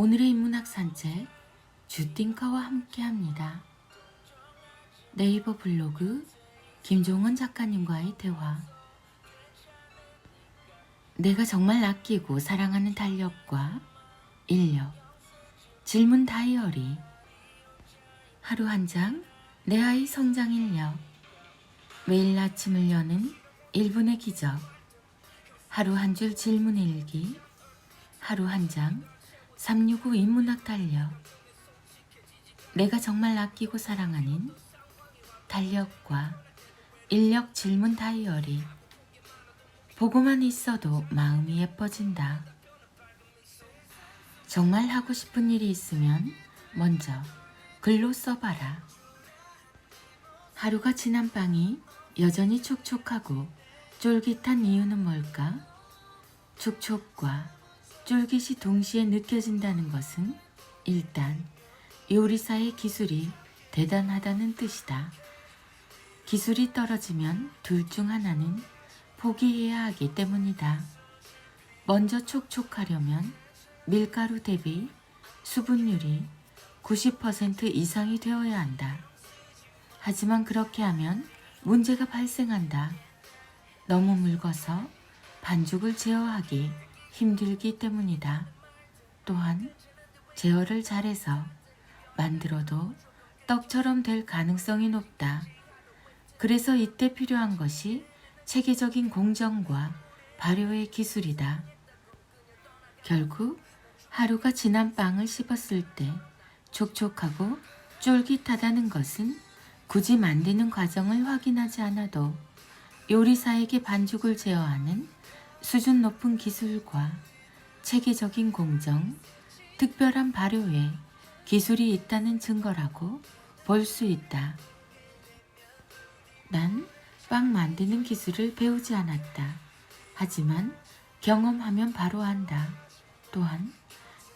오늘의 인문학 산책 주띵카와 함께합니다. 네이버 블로그 김종원 작가님과의 대화 내가 정말 아끼고 사랑하는 달력과 인력 질문 다이어리 하루 한 장 내 아이 성장 인력 매일 아침을 여는 1분의 기적 하루 한 줄 질문 일기 하루 한장 365 인문학 달력 내가 정말 아끼고 사랑하는 달력과 인력 질문 다이어리 보고만 있어도 마음이 예뻐진다. 정말 하고 싶은 일이 있으면 먼저 글로 써봐라. 하루가 지난 빵이 여전히 촉촉하고 쫄깃한 이유는 뭘까? 촉촉과 쫄깃이 동시에 느껴진다는 것은 일단 요리사의 기술이 대단하다는 뜻이다. 기술이 떨어지면 둘 중 하나는 포기해야 하기 때문이다. 먼저 촉촉하려면 밀가루 대비 수분율이 90% 이상이 되어야 한다. 하지만 그렇게 하면 문제가 발생한다. 너무 묽어서 반죽을 제어하기 힘들기 때문이다. 또한 제어를 잘해서 만들어도 떡처럼 될 가능성이 높다. 그래서 이때 필요한 것이 체계적인 공정과 발효의 기술이다. 결국 하루가 지난 빵을 씹었을 때 촉촉하고 쫄깃하다는 것은 굳이 만드는 과정을 확인하지 않아도 요리사에게 반죽을 제어하는 수준 높은 기술과 체계적인 공정, 특별한 발효에 기술이 있다는 증거라고 볼 수 있다. 난 빵 만드는 기술을 배우지 않았다. 하지만 경험하면 바로 안다. 또한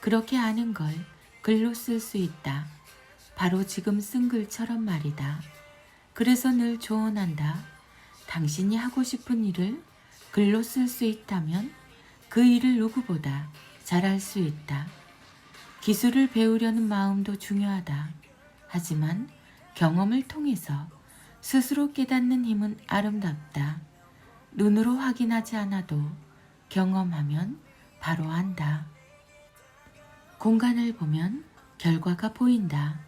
그렇게 아는 걸 글로 쓸 수 있다. 바로 지금 쓴 글처럼 말이다. 그래서 늘 조언한다. 당신이 하고 싶은 일을 글로 쓸 수 있다면 그 일을 누구보다 잘할 수 있다. 기술을 배우려는 마음도 중요하다. 하지만 경험을 통해서 스스로 깨닫는 힘은 아름답다. 눈으로 확인하지 않아도 경험하면 바로 안다. 공간을 보면 결과가 보인다.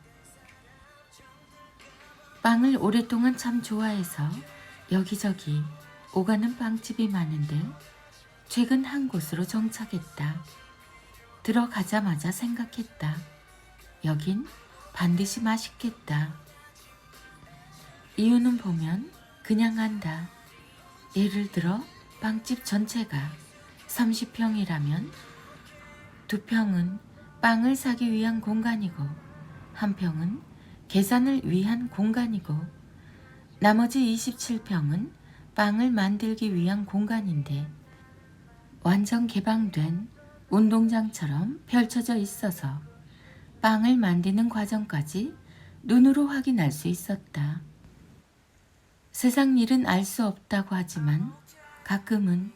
빵을 오랫동안 참 좋아해서 여기저기 오가는 빵집이 많은데 최근 한 곳으로 정착했다. 들어가자마자 생각했다. 여긴 반드시 맛있겠다. 이유는 보면 그냥 안다. 예를 들어 빵집 전체가 30평이라면 두 평은 빵을 사기 위한 공간이고 한 평은 계산을 위한 공간이고 나머지 27평은 빵을 만들기 위한 공간인데 완전 개방된 운동장처럼 펼쳐져 있어서 빵을 만드는 과정까지 눈으로 확인할 수 있었다. 세상 일은 알 수 없다고 하지만 가끔은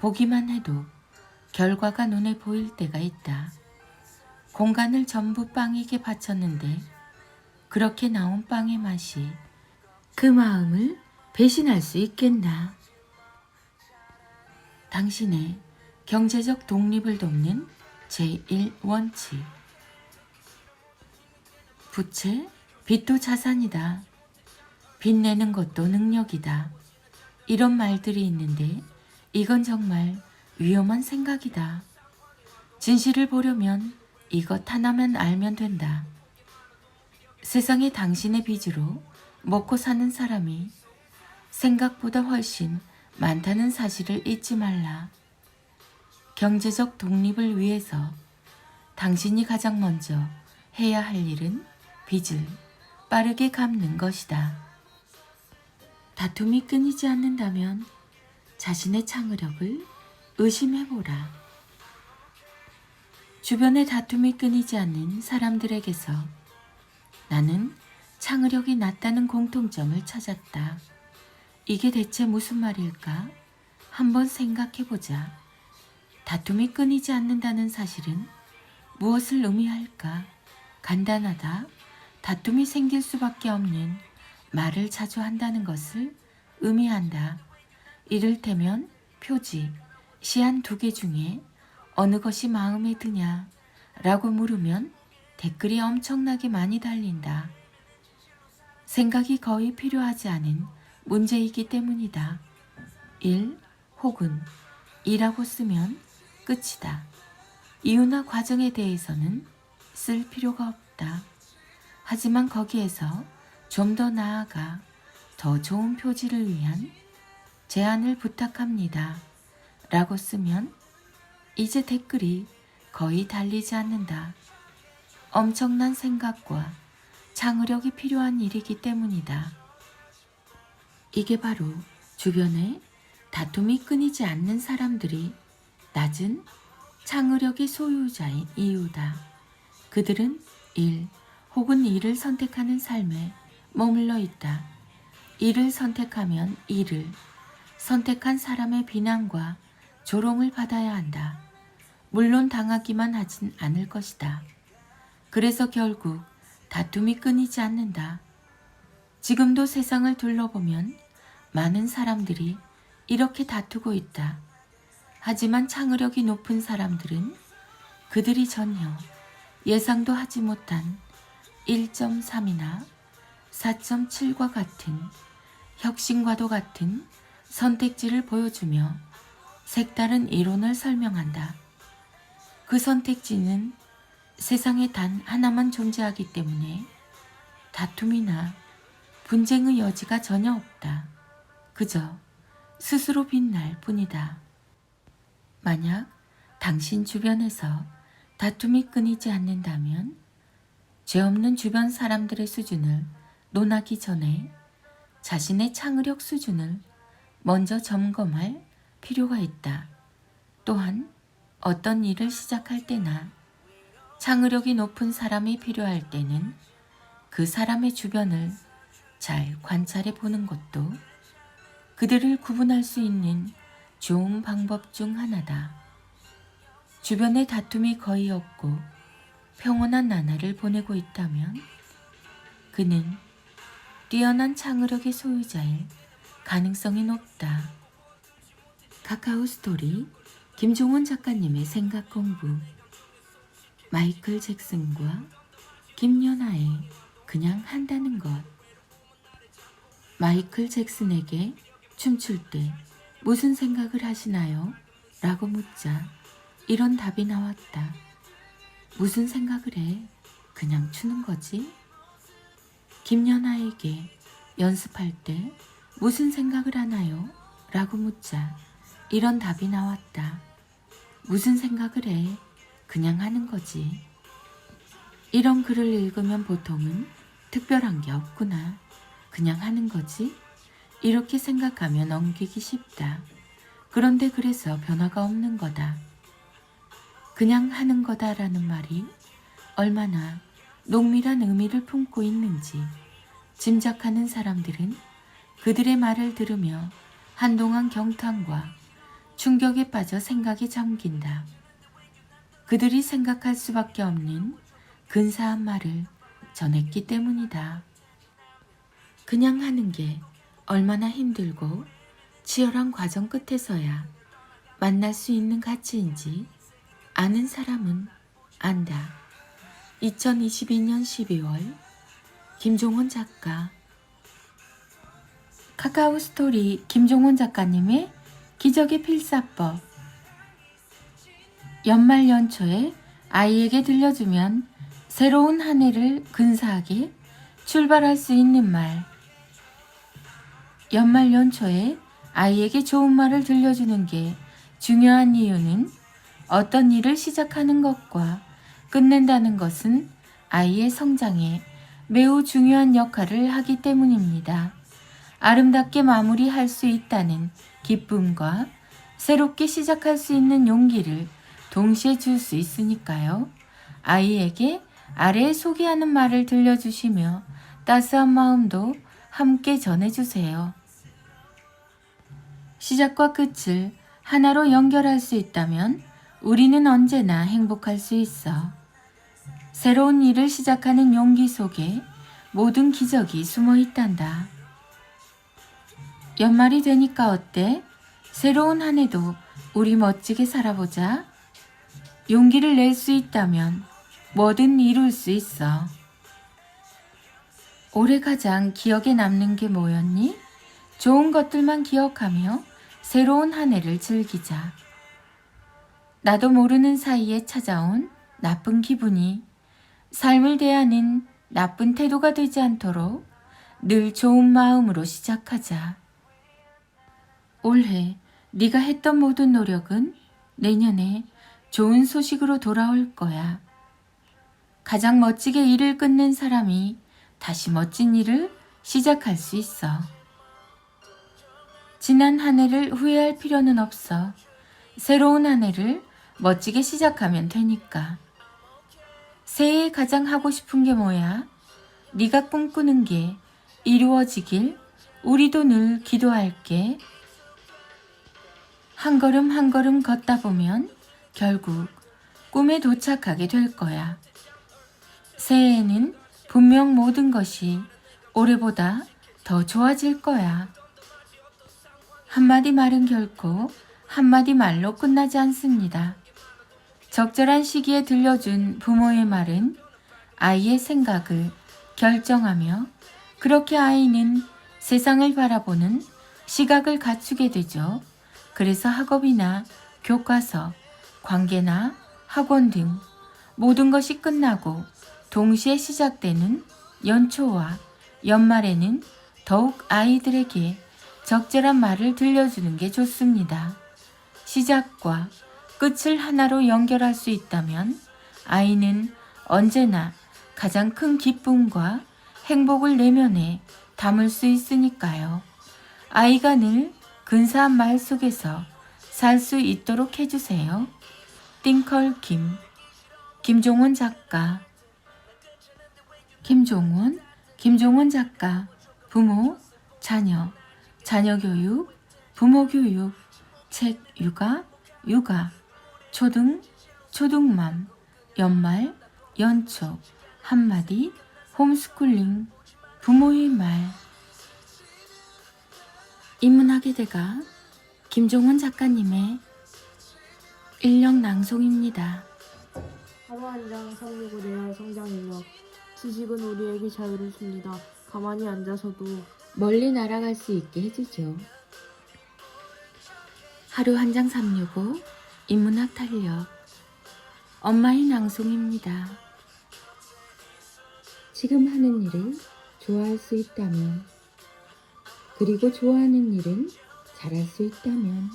보기만 해도 결과가 눈에 보일 때가 있다. 공간을 전부 빵에게 바쳤는데 그렇게 나온 빵의 맛이 그 마음을 배신할 수 있겠나. 당신의 경제적 독립을 돕는 제1원칙. 부채, 빚도 자산이다. 빚 내는 것도 능력이다. 이런 말들이 있는데 이건 정말 위험한 생각이다. 진실을 보려면 이것 하나만 알면 된다. 세상에 당신의 빚으로 먹고 사는 사람이 생각보다 훨씬 많다는 사실을 잊지 말라. 경제적 독립을 위해서 당신이 가장 먼저 해야 할 일은 빚을 빠르게 갚는 것이다. 다툼이 끊이지 않는다면 자신의 창의력을 의심해보라. 주변의 다툼이 끊이지 않는 사람들에게서 나는 창의력이 낮다는 공통점을 찾았다. 이게 대체 무슨 말일까? 한번 생각해보자. 다툼이 끊이지 않는다는 사실은 무엇을 의미할까? 간단하다. 다툼이 생길 수밖에 없는 말을 자주 한다는 것을 의미한다. 이를테면 표지, 시한 두개 중에 어느 것이 마음에 드냐? 라고 물으면 댓글이 엄청나게 많이 달린다. 생각이 거의 필요하지 않은 문제이기 때문이다. 1 혹은 2라고 쓰면 끝이다. 이유나 과정에 대해서는 쓸 필요가 없다. 하지만 거기에서 좀 더 나아가 더 좋은 표지를 위한 제안을 부탁합니다. 라고 쓰면 이제 댓글이 거의 달리지 않는다. 엄청난 생각과 창의력이 필요한 일이기 때문이다. 이게 바로 주변에 다툼이 끊이지 않는 사람들이 낮은 창의력의 소유자인 이유다. 그들은 일 혹은 일을 선택하는 삶에 머물러 있다. 일을 선택하면 일을 선택한 사람의 비난과 조롱을 받아야 한다. 물론 당하기만 하진 않을 것이다. 그래서 결국 다툼이 끊이지 않는다. 지금도 세상을 둘러보면 많은 사람들이 이렇게 다투고 있다. 하지만 창의력이 높은 사람들은 그들이 전혀 예상도 하지 못한 1.3이나 4.7과 같은 혁신과도 같은 선택지를 보여주며 색다른 이론을 설명한다. 그 선택지는 세상에 단 하나만 존재하기 때문에 다툼이나 분쟁의 여지가 전혀 없다. 그저 스스로 빛날 뿐이다. 만약 당신 주변에서 다툼이 끊이지 않는다면 죄 없는 주변 사람들의 수준을 논하기 전에 자신의 창의력 수준을 먼저 점검할 필요가 있다. 또한 어떤 일을 시작할 때나 창의력이 높은 사람이 필요할 때는 그 사람의 주변을 잘 관찰해 보는 것도 그들을 구분할 수 있는 좋은 방법 중 하나다. 주변에 다툼이 거의 없고 평온한 나날을 보내고 있다면 그는 뛰어난 창의력의 소유자일 가능성이 높다. 카카오 스토리 김종원 작가님의 생각 공부 마이클 잭슨과 김연아의 그냥 한다는 것 마이클 잭슨에게 춤출 때 무슨 생각을 하시나요? 라고 묻자 이런 답이 나왔다. 무슨 생각을 해? 그냥 추는 거지? 김연아에게 연습할 때 무슨 생각을 하나요? 라고 묻자 이런 답이 나왔다. 무슨 생각을 해? 그냥 하는 거지. 이런 글을 읽으면 보통은 특별한 게 없구나. 그냥 하는 거지. 이렇게 생각하면 넘기기 쉽다. 그런데 그래서 변화가 없는 거다. 그냥 하는 거다라는 말이 얼마나 농밀한 의미를 품고 있는지 짐작하는 사람들은 그들의 말을 들으며 한동안 경탄과 충격에 빠져 생각에 잠긴다. 그들이 생각할 수밖에 없는 근사한 말을 전했기 때문이다. 그냥 하는 게 얼마나 힘들고 치열한 과정 끝에서야 만날 수 있는 가치인지 아는 사람은 안다. 2022년 12월 김종원 작가. 카카오 스토리 김종원 작가님의 기적의 필사법. 연말 연초에 아이에게 들려주면 새로운 한 해를 근사하게 출발할 수 있는 말 연말 연초에 아이에게 좋은 말을 들려주는 게 중요한 이유는 어떤 일을 시작하는 것과 끝낸다는 것은 아이의 성장에 매우 중요한 역할을 하기 때문입니다. 아름답게 마무리할 수 있다는 기쁨과 새롭게 시작할 수 있는 용기를 동시에 줄 수 있으니까요. 아이에게 아래에 소개하는 말을 들려주시며 따스한 마음도 함께 전해주세요. 시작과 끝을 하나로 연결할 수 있다면 우리는 언제나 행복할 수 있어. 새로운 일을 시작하는 용기 속에 모든 기적이 숨어 있단다. 연말이 되니까 어때? 새로운 한 해도 우리 멋지게 살아보자. 용기를 낼 수 있다면 뭐든 이룰 수 있어. 올해 가장 기억에 남는 게 뭐였니? 좋은 것들만 기억하며 새로운 한 해를 즐기자. 나도 모르는 사이에 찾아온 나쁜 기분이 삶을 대하는 나쁜 태도가 되지 않도록 늘 좋은 마음으로 시작하자. 올해 네가 했던 모든 노력은 내년에 좋은 소식으로 돌아올 거야. 가장 멋지게 일을 끝낸 사람이 다시 멋진 일을 시작할 수 있어. 지난 한 해를 후회할 필요는 없어. 새로운 한 해를 멋지게 시작하면 되니까. 새해에 가장 하고 싶은 게 뭐야? 네가 꿈꾸는 게 이루어지길 우리도 늘 기도할게. 한 걸음 한 걸음 걷다 보면 결국 꿈에 도착하게 될 거야. 새해에는 분명 모든 것이 올해보다 더 좋아질 거야. 한마디 말은 결코 한마디 말로 끝나지 않습니다. 적절한 시기에 들려준 부모의 말은 아이의 생각을 결정하며 그렇게 아이는 세상을 바라보는 시각을 갖추게 되죠. 그래서 학업이나 교과서, 관계나 학원 등 모든 것이 끝나고 동시에 시작되는 연초와 연말에는 더욱 아이들에게 적절한 말을 들려주는 게 좋습니다. 시작과 끝을 하나로 연결할 수 있다면 아이는 언제나 가장 큰 기쁨과 행복을 내면에 담을 수 있으니까요. 아이가 늘 근사한 말 속에서 살 수 있도록 해주세요. 띵컬 김 김종원 작가 김종원 김종원 작가 부모 자녀 자녀 교육 부모 교육 책 육아 육아 초등 초등맘 연말 연초 한마디 홈스쿨링 부모의 말 인문학의 대가 김종원 작가님의 일력 낭송입니다. 하루 한장 365대화 성장인력 지식은 우리에게 자유를 줍니다. 가만히 앉아서도 멀리 날아갈 수 있게 해주죠. 하루 한 장 365 인문학 탄력 엄마의 낭송입니다. 지금 하는 일을 좋아할 수 있다면 그리고 좋아하는 일은 잘할 수 있다면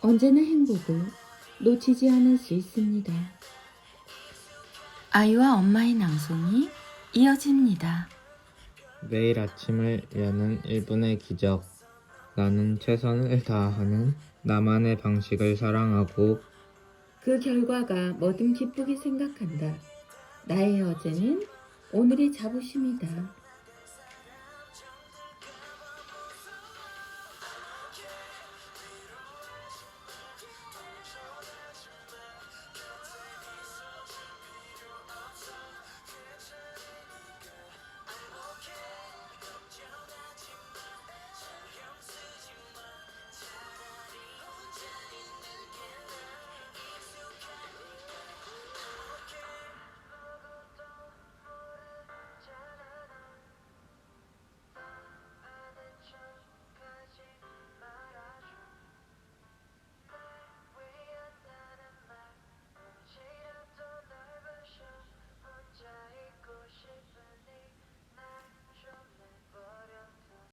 언제나 행복을 놓치지 않을 수 있습니다. 아이와 엄마의 낭송이 이어집니다. 매일 아침을 여는 1분의 기적. 나는 최선을 다하는 나만의 방식을 사랑하고 그 결과가 뭐든 기쁘게 생각한다. 나의 어제는 오늘의 자부심이다.